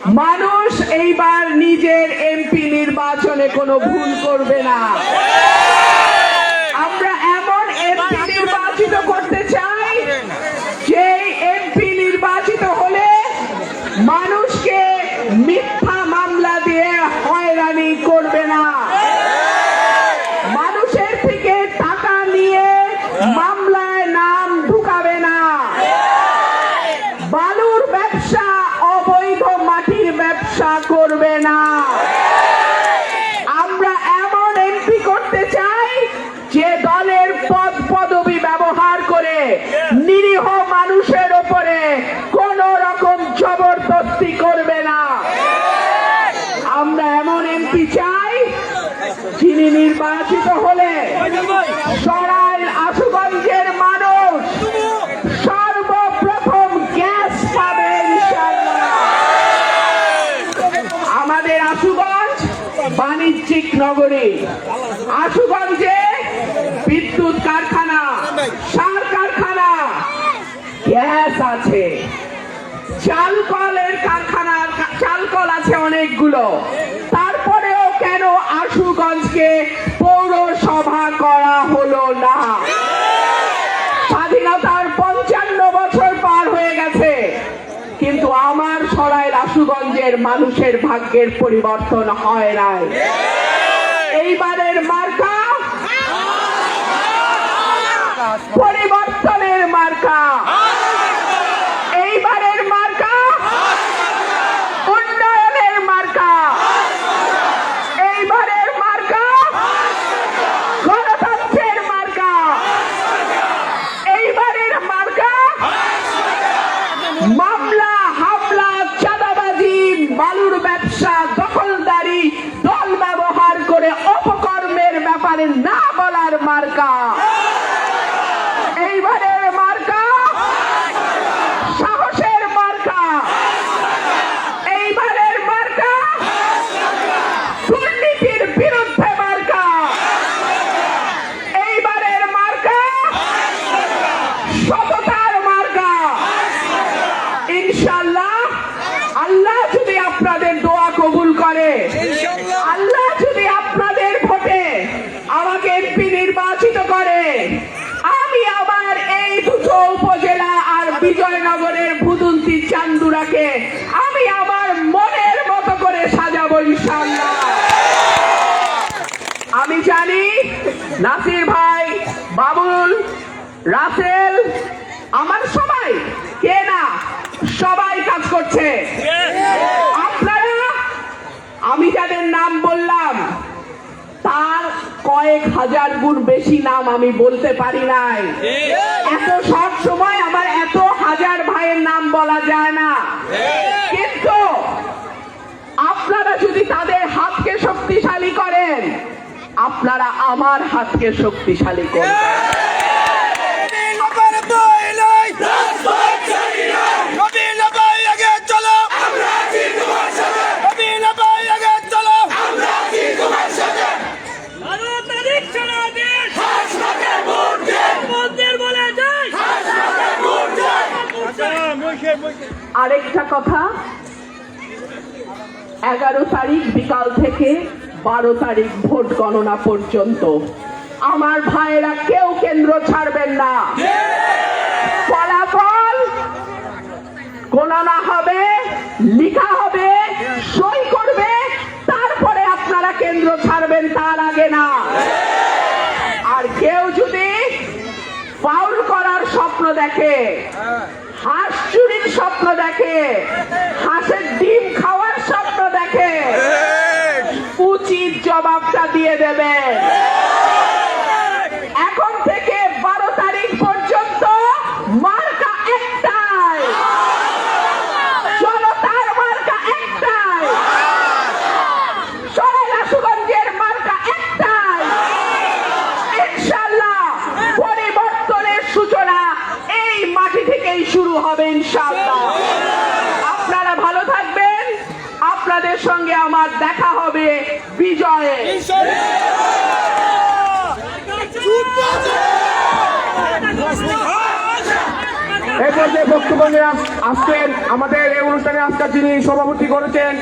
মানুষ এইবার নিজের এমপি নির্বাচনে কোনো ভুল করবে না। আমরা এমন এমপি নির্বাচিত করতে চাই যে এমপি নির্বাচিত হলে মানুষকে মিথ্যা মামলা দিয়ে হয়রানি করবে না মানুষের থেকে টাকা নিয়ে মামলায় নাম ঢুকাবে না বালুর ব্যবসা অবৈধ মাটির ব্যবসা করবে না আমরা এমন এমপি করতে চাই যে দলের পদ পদবি ব্যবহার করে নিরীহ মানুষের ওপরে কোন রকম জবরদস্তি করবে না। আমরা এমন এমপি চাই, যিনি নির্বাচিত হলে সরাইল আশুগঞ্জের মানুষ সর্বপ্রথম গ্যাস পাবে আমাদের আশুগঞ্জ বাণিজ্যিক নগরী। আশুগঞ্জে বিদ্যুৎ কারখানা, সার কারখানা, গ্যাস আছে। চালকলের কারখানা চালকল আছে অনেকগুলো। তারপরেও কেন আশুগঞ্জকে পৌরসভা করা হলো না? স্বাধীনতার পঞ্চান্ন বছর পার হয়ে গেছে, কিন্তু আমার সরাইল আশুগঞ্জের মানুষের ভাগ্যের পরিবর্তন হয় নাই। এইবারের মার্কা পরিবর্তনের মার্কা এইবারের মার্কা উন্নয়নের মার্কা এইবারের মার্কা গণতন্ত্রের মার্কা এইবারের মার্কা মামলা হামলা চাঁদাবাজি বালুর ব্যবসা দখলদারি দল ব্যবহার করে অপকর্মের ব্যাপারে না বলার মার্কা এইবারের মার্কা সাহসের মার্কা এইবারের মার্কা দুর্নীতির বিরুদ্ধে মার্কা এইবারের মার্কা সততার মার্কা ইনশাল্লাহ আল্লাহ যদি আপনাদের দোয়া কবুল করে আল্লাহ যদি আপনাদের ভোটে আমাকে এমপি নির্বাচিত করে আমি আবার এই দুটো উপজেলা আর বিজয়নগরের ভুদুন্তি চান্দুরাকে আমি আমার মনের মতো করে সাজাবো ইনশাল্লাহ আমি জানি নাসির ভাই, বাবুল, রাসেল, আমার সবাই কে না সবাই কাজ করছে। আপনারা, আমি যাদের নাম বললাম, তার কয়েক হাজার গুণ বেশি নাম আমি বলতে পারি নাই। এত সব সময় আমার বলা যায় না। কিন্তু আপনারা যদি তাদের হাতকে শক্তিশালী করেন আপনারা আমার হাতকে শক্তিশালী করবেন। আরেকটা কথা, এগারো তারিখ বিকাল থেকে বারো তারিখ ভোট গণনা পর্যন্ত। আমার ভাইয়েরা কেউ কেন্দ্র ছাড়বেন না। ফলাফল গণনা হবে, লিখা হবে, সই করবে, তারপরে আপনারা কেন্দ্র ছাড়বেন তার আগে না। আর কেউ যদি ফাউল করার স্বপ্ন দেখে চুরির স্বপ্ন দেখে। হাঁসের ডিম খাওয়ার স্বপ্ন দেখে। উচিত জবাবটা দিয়ে দেবেন। হবে ইনশাল্লাহ আপনারা ভালো থাকবেন। আপনাদের সঙ্গে আমার দেখা হবে বিজয়ে। এরপর যে বক্তব্য আস- আমাদের এই অনুষ্ঠানে আজকে যিনি সভাপতি করেছেন